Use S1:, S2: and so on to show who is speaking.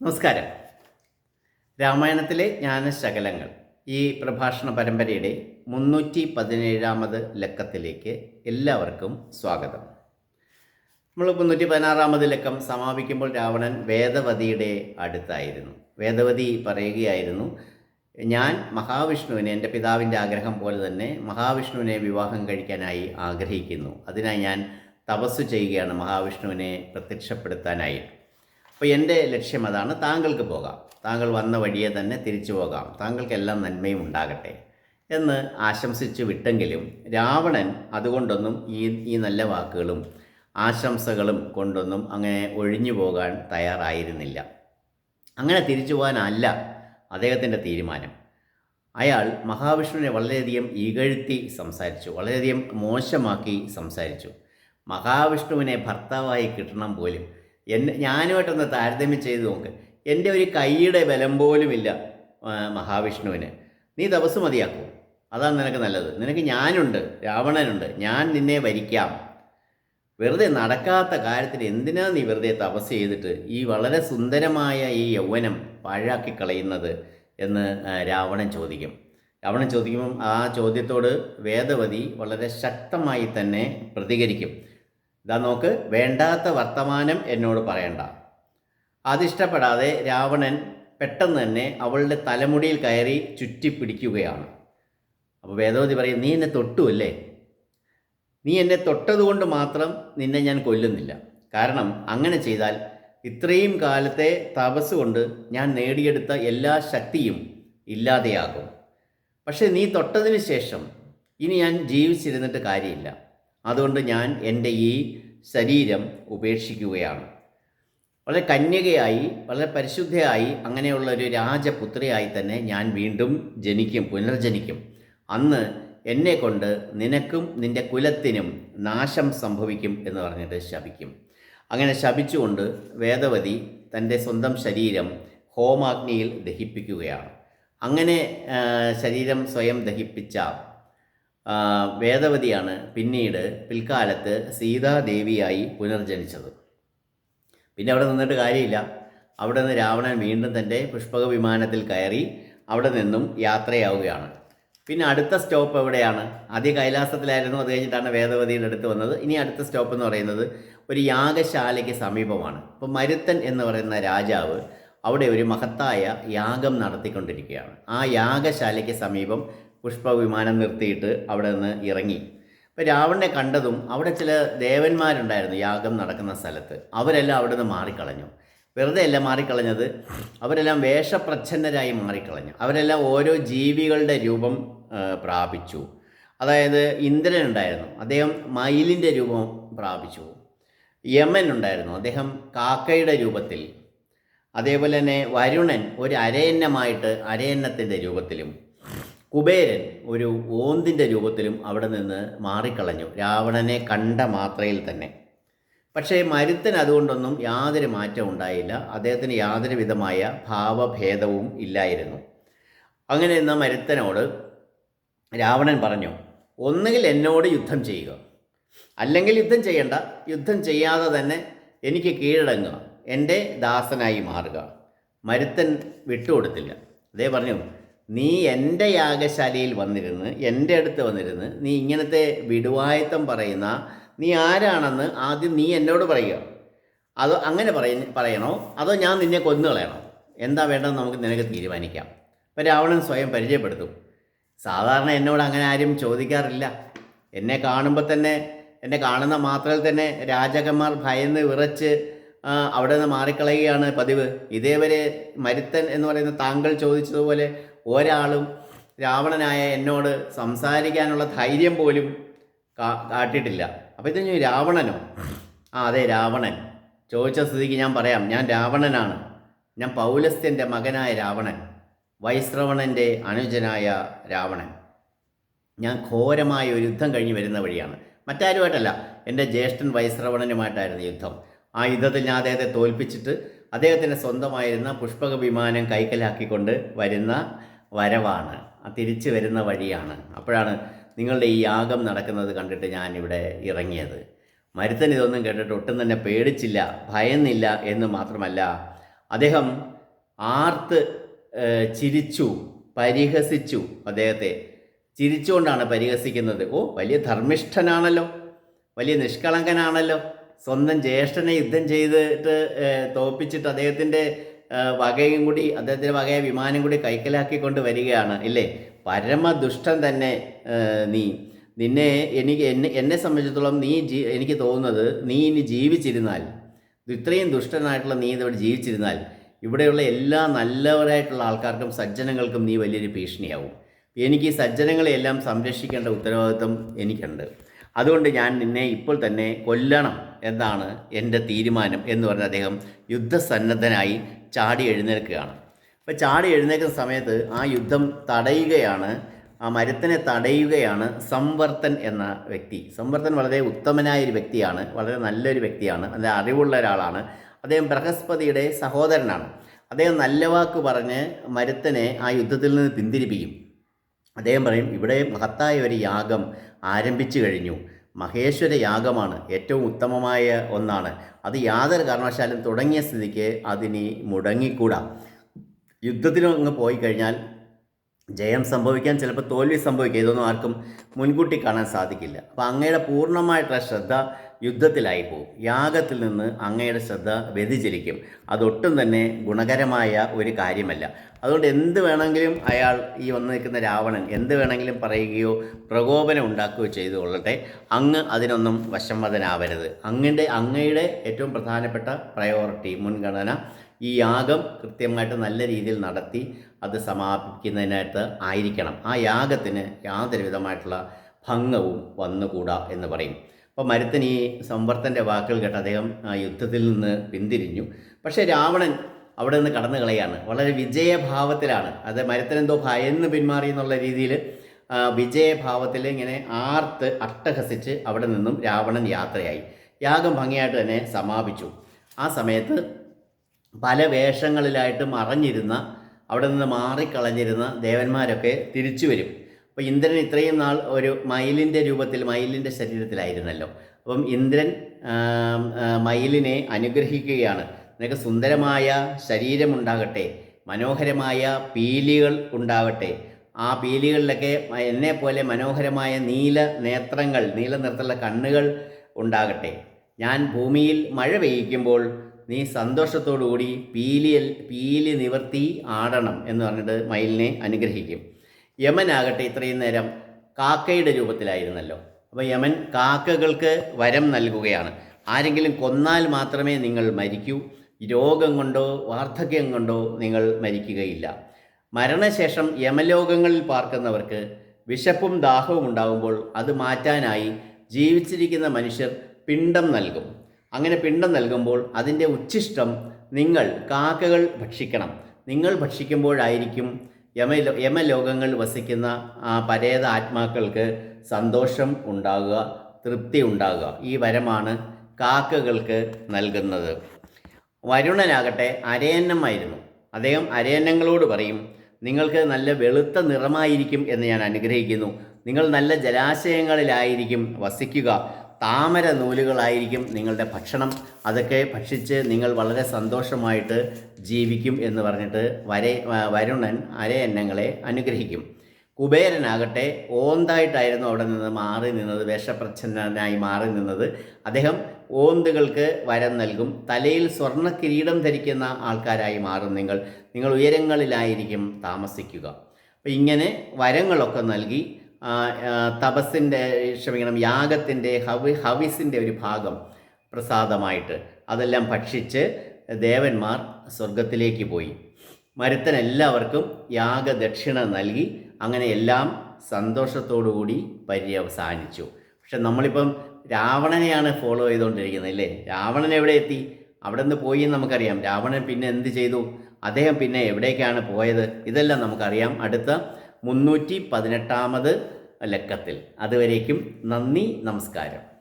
S1: നമസ്കാരം. രാമായണത്തിലെ ജ്ഞാനശകലങ്ങൾ ഈ പ്രഭാഷണ പരമ്പരയുടെ മുന്നൂറ്റി പതിനേഴാമത് ലക്കത്തിലേക്ക് എല്ലാവർക്കും സ്വാഗതം. നമ്മൾ മുന്നൂറ്റി പതിനാറാമത് ലക്കം സമാപിക്കുമ്പോൾ രാവണൻ വേദവതിയുടെ അടുത്തായിരുന്നു. വേദവതി പറയുകയായിരുന്നു ഞാൻ മഹാവിഷ്ണുവിനെ എന്റെ പിതാവിന്റെ ആഗ്രഹം പോലെ തന്നെ മഹാവിഷ്ണുവിനെ വിവാഹം കഴിക്കാനായി ആഗ്രഹിക്കുന്നു. അതിനായി ഞാൻ തപസ് ചെയ്യുകയാണ് മഹാവിഷ്ണുവിനെ പ്രത്യക്ഷപ്പെടുത്താനായി അപ്പോൾ എന്റെ ലക്ഷ്യം അതാണ് താങ്കൾക്ക് പോകാം. താങ്കൾ വന്ന വഴിയെ തന്നെ തിരിച്ചു പോകാം. താങ്കൾക്കെല്ലാം നന്മയും ഉണ്ടാകട്ടെ എന്ന് ആശംസിച്ചു വിട്ടെങ്കിലും രാവണൻ അതുകൊണ്ടൊന്നും ഈ ഈ നല്ല വാക്കുകളും ആശംസകളും കൊണ്ടൊന്നും അങ്ങനെ ഒഴിഞ്ഞു പോകാൻ തയ്യാറായിരുന്നില്ല. അങ്ങനെ തിരിച്ചു പോകാനല്ല അദ്ദേഹത്തിന്റെ തീരുമാനം. അയാൾ മഹാവിഷ്ണുവിനെ വളരെയധികം ഇകഴ്ത്തി സംസാരിച്ചു വളരെയധികം മോശമാക്കി സംസാരിച്ചു. മഹാവിഷ്ണുവിനെ ഭർത്താവായി കിട്ടണം പോലും എന്നെ ഞാനുമായിട്ടൊന്ന് താരതമ്യം ചെയ്ത് നോക്ക്. എന്റെ ഒരു കൈയുടെ ബലം പോലുമില്ല മഹാവിഷ്ണുവിന്. നീ തപസ് മതിയാക്കൂ. അതാണ് നിനക്ക് നല്ലത്. നിനക്ക് ഞാനുണ്ട് രാവണനുണ്ട്. ഞാൻ നിന്നെ വരിക്കാം. വെറുതെ നടക്കാത്ത കാര്യത്തിന് എന്തിനാ നീ വെറുതെ തപസ് ചെയ്തിട്ട് ഈ വളരെ സുന്ദരമായ ഈ യൗവനം പാഴാക്കി കളയുന്നത് എന്ന് രാവണൻ ചോദിക്കും. രാവണൻ ചോദിക്കുമ്പം ആ ചോദ്യത്തോട് വേദവതി വളരെ ശക്തമായി തന്നെ പ്രതികരിക്കും. ഇതാ നോക്ക് വേണ്ടാത്ത വർത്തമാനം എന്നോട് പറയണ്ട. അതിഷ്ടപ്പെടാതെ രാവണൻ പെട്ടെന്ന് തന്നെ അവളുടെ തലമുടിയിൽ കയറി ചുറ്റിപ്പിടിക്കുകയാണ്. അപ്പോൾ വേദവതി പറയും നീ എന്നെ തൊട്ടു അല്ലേ? നീ എന്നെ തൊട്ടതുകൊണ്ട് മാത്രം നിന്നെ ഞാൻ കൊല്ലുന്നില്ല. കാരണം അങ്ങനെ ചെയ്താൽ ഇത്രയും കാലത്തെ തപസ് കൊണ്ട് ഞാൻ നേടിയെടുത്ത എല്ലാ ശക്തിയും ഇല്ലാതെയാകും. പക്ഷേ നീ തൊട്ടതിന് ശേഷം ഇനി ഞാൻ ജീവിച്ചിരുന്നിട്ട് കാര്യമില്ല. അതുകൊണ്ട് ഞാൻ എന്റെ ഈ ശരീരം ഉപേക്ഷിക്കുകയാണ്. വളരെ കന്യകയായി വളരെ പരിശുദ്ധയായി അങ്ങനെയുള്ള ഒരു രാജപുത്രിയായി തന്നെ ഞാൻ വീണ്ടും ജനിക്കും പുനർജനിക്കും. അന്ന് എന്നെ കൊണ്ട് നിനക്കും നിന്റെ കുലത്തിനും നാശം സംഭവിക്കും എന്ന് പറഞ്ഞിട്ട് ശപിക്കും. അങ്ങനെ ശപിച്ചുകൊണ്ട് വേദവതി തന്റെ സ്വന്തം ശരീരം ഹോമാഗ്നിയിൽ ദഹിപ്പിക്കുകയാണ്. അങ്ങനെ ശരീരം സ്വയം ദഹിപ്പിച്ച വേദവതിയാണ് പിന്നീട് പിൽക്കാലത്ത് സീതാദേവിയായി പുനർജനിച്ചത്. പിന്നെ അവിടെ നിന്നിട്ട് കാര്യമില്ല. അവിടെ നിന്ന് രാവണൻ വീണ്ടും തന്റെ പുഷ്പക വിമാനത്തിൽ കയറി അവിടെ നിന്നും യാത്രയാവുകയാണ്. പിന്നെ അടുത്ത സ്റ്റോപ്പ് എവിടെയാണ്? ആദ്യ കൈലാസത്തിലായിരുന്നു അത് കഴിഞ്ഞിട്ടാണ് വേദവതിയുടെ അടുത്ത് വന്നത്. ഇനി അടുത്ത സ്റ്റോപ്പ് എന്ന് പറയുന്നത് ഒരു യാഗശാലയ്ക്ക് സമീപമാണ്. അപ്പോൾ മരുത്തൻ എന്ന് പറയുന്ന രാജാവ് അവിടെ ഒരു മഹത്തായ യാഗം നടത്തിക്കൊണ്ടിരിക്കുകയാണ്. ആ യാഗശാലയ്ക്ക് സമീപം പുഷ്പവിമാനം നിർത്തിയിട്ട് അവിടെ നിന്ന് ഇറങ്ങി. അപ്പോൾ രാവണനെ കണ്ടതും അവിടെ ചില ദേവന്മാരുണ്ടായിരുന്നു യാഗം നടക്കുന്ന സ്ഥലത്ത്. അവരെല്ലാം അവിടെ നിന്ന് മാറിക്കളഞ്ഞു. വെറുതെ അല്ല മാറിക്കളഞ്ഞത് അവരെല്ലാം വേഷപ്രച്ഛന്നരായി മാറിക്കളഞ്ഞു. അവരെല്ലാം ഓരോ ജീവികളുടെ രൂപം പ്രാപിച്ചു. അതായത് ഇന്ദ്രൻ ഉണ്ടായിരുന്നു അദ്ദേഹം മയിലിന്റെ രൂപം പ്രാപിച്ചു. യമൻ ഉണ്ടായിരുന്നു. അദ്ദേഹം കാക്കയുടെ രൂപത്തിൽ. അതേപോലെ തന്നെ വരുണൻ ഒരു അരയന്നമായിട്ട് അരയന്നത്തിന്റെ രൂപത്തിലും കുബേരൻ ഒരു ഓന്തിന്റെ രൂപത്തിലും അവിടെ നിന്ന് മാറിക്കളഞ്ഞു. രാവണനെ കണ്ട മാത്രയിൽ തന്നെ. പക്ഷേ മരുത്തൻ അതുകൊണ്ടൊന്നും യാതൊരു മാറ്റം ഉണ്ടായില്ല. അദ്ദേഹത്തിന് യാതൊരു വിധമായ ഭാവഭേദവും ഇല്ലായിരുന്നു. അങ്ങനെ നിന്ന മരുത്തനോട് രാവണൻ പറഞ്ഞു ഒന്നുകിൽ എന്നോട് യുദ്ധം ചെയ്യുക. അല്ലെങ്കിൽ യുദ്ധം ചെയ്യണ്ട. യുദ്ധം ചെയ്യാതെ തന്നെ എനിക്ക് കീഴടങ്ങുക. എന്റെ ദാസനായി മാറുക. മരുത്തൻ വിട്ടുകൊടുത്തില്ല. അതേ പറഞ്ഞു നീ എന്റെ യാഗശാലയിൽ വന്നിരുന്ന് എന്റെ അടുത്ത് വന്നിരുന്ന് നീ ഇങ്ങനത്തെ വിടുവായത്തം പറയുന്ന നീ ആരാണെന്ന് ആദ്യം നീ എന്നോട് പറയുക. അതോ അങ്ങനെ പറയ പറയണോ? അതോ ഞാൻ നിന്നെ കൊന്നു കളയണോ? എന്താ വേണ്ടതെന്ന് നമുക്ക് നിനക്ക് തീരുമാനിക്കാം. അപ്പം രാവണൻ സ്വയം പരിചയപ്പെടുത്തും. സാധാരണ എന്നോട് അങ്ങനെ ആരും ചോദിക്കാറില്ല. എന്നെ കാണുമ്പോൾ തന്നെ എന്നെ കാണുന്ന മാത്രയിൽ തന്നെ രാജകന്മാർ ഭയന്ന് വിറച്ച് അവിടെ നിന്ന് മാറിക്കളയുകയാണ് പതിവ്. ഇതേവരെ മരുത്തൻ എന്ന് പറയുന്ന താങ്കൾ ചോദിച്ചതുപോലെ ഒരാളും രാവണനായ എന്നോട് സംസാരിക്കാനുള്ള ധൈര്യം പോലും കാട്ടിയിട്ടില്ല. അപ്പോൾ ഇത് രാവണനോ? ആ അതെ രാവണൻ. ചോദിച്ച സ്ഥിതിക്ക് ഞാൻ പറയാം. ഞാൻ രാവണനാണ്. ഞാൻ പൗലസ്ത്യന്റെ മകനായ രാവണൻ. വൈശ്രവണന്റെ അനുജനായ രാവണൻ. ഞാൻ ഘോരമായ ഒരു യുദ്ധം കഴിഞ്ഞ് വരുന്ന വഴിയാണ്. മറ്റാരുമായിട്ടല്ല എന്റെ ജ്യേഷ്ഠൻ വൈശ്രവണനുമായിട്ടായിരുന്നു യുദ്ധം. ആ യുദ്ധത്തിൽ ഞാൻ അദ്ദേഹത്തെ തോൽപ്പിച്ചിട്ട് അദ്ദേഹത്തിന്റെ സ്വന്തമായിരുന്ന പുഷ്പക വിമാനം കൈക്കലാക്കിക്കൊണ്ട് വരുന്ന വരവാണ്. തിരിച്ചു വരുന്ന വഴിയാണ്. അപ്പോഴാണ് നിങ്ങളുടെ ഈ യാഗം നടക്കുന്നത് കണ്ടിട്ട് ഞാൻ ഇവിടെ ഇറങ്ങിയത്. മരുത്തൻ ഇതൊന്നും കേട്ടിട്ട് ഒട്ടും തന്നെ പേടിച്ചില്ല ഭയന്നില്ല എന്ന് മാത്രമല്ല അദ്ദേഹം ആർത്ത് ചിരിച്ചു പരിഹസിച്ചു. അദ്ദേഹത്തെ ചിരിച്ചുകൊണ്ടാണ് പരിഹസിക്കുന്നത്. ഓ വലിയ ധർമ്മിഷ്ഠനാണല്ലോ. വലിയ നിഷ്കളങ്കനാണല്ലോ. സ്വന്തം ജ്യേഷ്ഠനെ യുദ്ധം ചെയ്തിട്ട് തോപ്പിച്ചിട്ട് അദ്ദേഹത്തിന്റെ വകയും കൂടി അദ്ദേഹത്തിന്റെ വകയെ വിമാനം കൂടി കൈക്കലാക്കിക്കൊണ്ട് വരികയാണ് ഇല്ലേ? പരമദുഷ്ടൻ തന്നെ നീ. നിന്നെ എനിക്ക് എന്നെ എന്നെ സംബന്ധിച്ചിടത്തോളം നീ ജീ എനിക്ക് തോന്നുന്നത് നീ ഇനി ജീവിച്ചിരുന്നാൽ ഇത്രയും ദുഷ്ടനായിട്ടുള്ള നീ ഇതോടെ ജീവിച്ചിരുന്നാൽ ഇവിടെയുള്ള എല്ലാ നല്ലവരായിട്ടുള്ള ആൾക്കാർക്കും സജ്ജനങ്ങൾക്കും നീ വലിയൊരു ഭീഷണിയാവും. എനിക്ക് ഈ സജ്ജനങ്ങളെയെല്ലാം സംരക്ഷിക്കേണ്ട ഉത്തരവാദിത്വം എനിക്കുണ്ട്. അതുകൊണ്ട് ഞാൻ നിന്നെ ഇപ്പോൾ തന്നെ കൊല്ലണം. എന്നാണ് എന്റെ തീരുമാനം എന്ന് പറഞ്ഞ് അദ്ദേഹം യുദ്ധസന്നദ്ധനായി ചാടി എഴുന്നേൽക്കുകയാണ്. അപ്പോൾ ചാടി എഴുന്നേൽക്കുന്ന സമയത്ത് ആ യുദ്ധം തടയുകയാണ് ആ മരത്തിനെ തടയുകയാണ് സംവർത്തൻ എന്ന വ്യക്തി. സംവർത്തൻ വളരെ ഉത്തമനായ ഒരു വ്യക്തിയാണ് വളരെ നല്ലൊരു വ്യക്തിയാണ് നല്ല അറിവുള്ള ഒരാളാണ്. അദ്ദേഹം ബൃഹസ്പതിയുടെ സഹോദരനാണ്. അദ്ദേഹം നല്ല വാക്ക് പറഞ്ഞ് മരത്തിനെ ആ യുദ്ധത്തിൽ നിന്ന് പിന്തിരിപ്പിക്കും. അദ്ദേഹം പറയും ഇവിടെ മഹത്തായ ഒരു യാഗം ആരംഭിച്ചു കഴിഞ്ഞു. മഹേശ്വര യാഗമാണ് ഏറ്റവും ഉത്തമമായ ഒന്നാണ്. അത് യാതൊരു കാരണവശാലും തുടങ്ങിയ സ്ഥിതിക്ക് അതിനി മുടങ്ങിക്കൂടാ. യുദ്ധത്തിനും അങ്ങ് പോയി കഴിഞ്ഞാൽ ജയം സംഭവിക്കാൻ ചിലപ്പോൾ തോൽവി സംഭവിക്കുക ഇതൊന്നും ആർക്കും മുൻകൂട്ടി കാണാൻ സാധിക്കില്ല. അപ്പോൾ അങ്ങയുടെ പൂർണമായിട്ടുള്ള ശ്രദ്ധ യുദ്ധത്തിലായി പോകും യാഗത്തിൽ നിന്ന് അങ്ങയുടെ ശ്രദ്ധ വ്യതിചലിക്കും. അതൊട്ടും തന്നെ ഗുണകരമായ ഒരു കാര്യമല്ല. അതുകൊണ്ട് എന്ത് വേണമെങ്കിലും അയാൾ ഈ വന്നു നിൽക്കുന്ന രാവണൻ എന്ത് വേണമെങ്കിലും പറയുകയോ പ്രകോപനം ഉണ്ടാക്കുകയോ ചെയ്തു കൊള്ളട്ടെ. അങ്ങ് അതിനൊന്നും വശംവദനാവരുത് അങ്ങയുടെ അങ്ങയുടെ ഏറ്റവും പ്രധാനപ്പെട്ട പ്രയോറിറ്റി മുൻഗണന ഈ യാഗം കൃത്യമായിട്ട് നല്ല രീതിയിൽ നടത്തി അത് സമാപിക്കുന്നതിനായിട്ട് ആയിരിക്കണം. ആ യാഗത്തിന് യാതൊരു വിധമായിട്ടുള്ള ഭംഗവും വന്നുകൂടാ എന്ന് പറയും. അപ്പോൾ മരുത്തൻ ഈ സംവർത്തന്റെ വാക്കുകൾ കേട്ട് അദ്ദേഹം ആ യുദ്ധത്തിൽ നിന്ന് പിന്തിരിഞ്ഞു. പക്ഷേ രാവണൻ അവിടെ നിന്ന് കടന്നു കളയാണ്. വളരെ വിജയഭാവത്തിലാണ്. അത് മരുത്തൻ എന്തോ ഭയന്ന് പിന്മാറി എന്നുള്ള രീതിയിൽ വിജയഭാവത്തിൽ ഇങ്ങനെ ആർത്ത് അട്ടഹസിച്ച് അവിടെ നിന്നും രാവണൻ യാത്രയായി. യാഗം ഭംഗിയായിട്ട് തന്നെ സമാപിച്ചു. ആ സമയത്ത് പല വേഷങ്ങളിലായിട്ട് മറഞ്ഞിരുന്ന അവിടെ നിന്ന് മാറിക്കളഞ്ഞിരുന്ന ദേവന്മാരൊക്കെ തിരിച്ചു വരും. അപ്പോൾ ഇന്ദ്രൻ ഇത്രയും നാൾ ഒരു മയിലിന്റെ രൂപത്തിൽ മയിലിന്റെ ശരീരത്തിലായിരുന്നല്ലോ. അപ്പം ഇന്ദ്രൻ മയിലിനെ അനുഗ്രഹിക്കുകയാണ്. നിനക്ക് സുന്ദരമായ ശരീരമുണ്ടാകട്ടെ മനോഹരമായ പീലികൾ ഉണ്ടാകട്ടെ ആ പീലികളിലൊക്കെ എന്നെ പോലെ മനോഹരമായ നീല നേത്രങ്ങൾ നീല നിറത്തിലുള്ള കണ്ണുകൾ ഉണ്ടാകട്ടെ. ഞാൻ ഭൂമിയിൽ മഴ പെയ്യിക്കുമ്പോൾ നീ സന്തോഷത്തോടുകൂടി പീലിയൽ പീലി നിവർത്തി ആടണം എന്ന് പറഞ്ഞിട്ട് മയിലിനെ അനുഗ്രഹിക്കും. യമനാകട്ടെ ഇത്രയും നേരം കാക്കയുടെ രൂപത്തിലായിരുന്നല്ലോ. അപ്പോൾ യമൻ കാക്കകൾക്ക് വരം നൽകുകയാണ്. ആരെങ്കിലും കൊന്നാൽ മാത്രമേ നിങ്ങൾ മരിക്കൂ. രോഗം കൊണ്ടോ വാർദ്ധക്യം കൊണ്ടോ നിങ്ങൾ മരിക്കുകയില്ല. മരണശേഷം യമലോകങ്ങളിൽ പാർക്കുന്നവർക്ക് വിശപ്പും ദാഹവും ഉണ്ടാകുമ്പോൾ അത് മാറ്റാനായി ജീവിച്ചിരിക്കുന്ന മനുഷ്യർ പിണ്ടം നൽകും. അങ്ങനെ പിണ്ടം നൽകുമ്പോൾ അതിന്റെ ഉച്ഛിഷ്ടം നിങ്ങൾ കാക്കകൾ ഭക്ഷിക്കണം. നിങ്ങൾ ഭക്ഷിക്കുമ്പോഴായിരിക്കും യമലോ യമലോകങ്ങൾ വസിക്കുന്ന ആ പരേത ആത്മാക്കൾക്ക് സന്തോഷം ഉണ്ടാകുക തൃപ്തി ഉണ്ടാകുക. ഈ വരമാണ് കാക്കകൾക്ക് നൽകുന്നത്. വരുണനാകട്ടെ അരയന്നമായിരുന്നു. അദ്ദേഹം അരയന്നങ്ങളോട് പറയും നിങ്ങൾക്ക് നല്ല വെളുത്ത നിറമായിരിക്കും എന്ന് ഞാൻ അനുഗ്രഹിക്കുന്നു. നിങ്ങൾ നല്ല ജലാശയങ്ങളിലായിരിക്കും വസിക്കുക. താമര നൂലുകളായിരിക്കും നിങ്ങളുടെ ഭക്ഷണം. അതൊക്കെ ഭക്ഷിച്ച് നിങ്ങൾ വളരെ സന്തോഷമായിട്ട് ജീവിക്കും എന്ന് പറഞ്ഞിട്ട് വരെ വരുണൻ അരയന്നങ്ങളെ അനുഗ്രഹിക്കും. കുബേരനാകട്ടെ ഓന്തായിട്ടായിരുന്നു അവിടെ നിന്ന് മാറി നിന്നത് വേഷപ്രച്ഛന്നനായി മാറി നിന്നത്. അദ്ദേഹം ഓന്തുകൾക്ക് വരം നൽകും. തലയിൽ സ്വർണ കിരീടം ധരിക്കുന്ന ആൾക്കാരായി മാറും നിങ്ങൾ. നിങ്ങൾ ഉയരങ്ങളിലായിരിക്കും താമസിക്കുക. അപ്പം ഇങ്ങനെ വരങ്ങളൊക്കെ നൽകി തപസ്സിന്റെ ക്ഷമിക്കണം യാഗത്തിന്റെ ഹവി ഹവിസിന്റെ ഒരു ഭാഗം പ്രസാദമായിട്ട് അതെല്ലാം ഭക്ഷിച്ച് ദേവന്മാർ സ്വർഗത്തിലേക്ക് പോയി. മരുത്തൻ എല്ലാവർക്കും യാഗദക്ഷിണ നൽകി അങ്ങനെ എല്ലാം സന്തോഷത്തോടുകൂടി പര്യവസാനിച്ചു. പക്ഷെ നമ്മളിപ്പം രാവണനെയാണ് ഫോളോ ചെയ്തുകൊണ്ടിരിക്കുന്നത് അല്ലേ? രാവണൻ എവിടെ എത്തി? അവിടെ നിന്ന് പോയി എന്ന് നമുക്കറിയാം. രാവണൻ പിന്നെ എന്ത് ചെയ്തു? അദ്ദേഹം പിന്നെ എവിടേക്കാണ് പോയത്? ഇതെല്ലാം നമുക്കറിയാം. അടുത്ത മുന്നൂറ്റി പതിനെട്ടാമത് ലക്കത്തിൽ. അതുവരേക്കും നന്ദി നമസ്കാരം.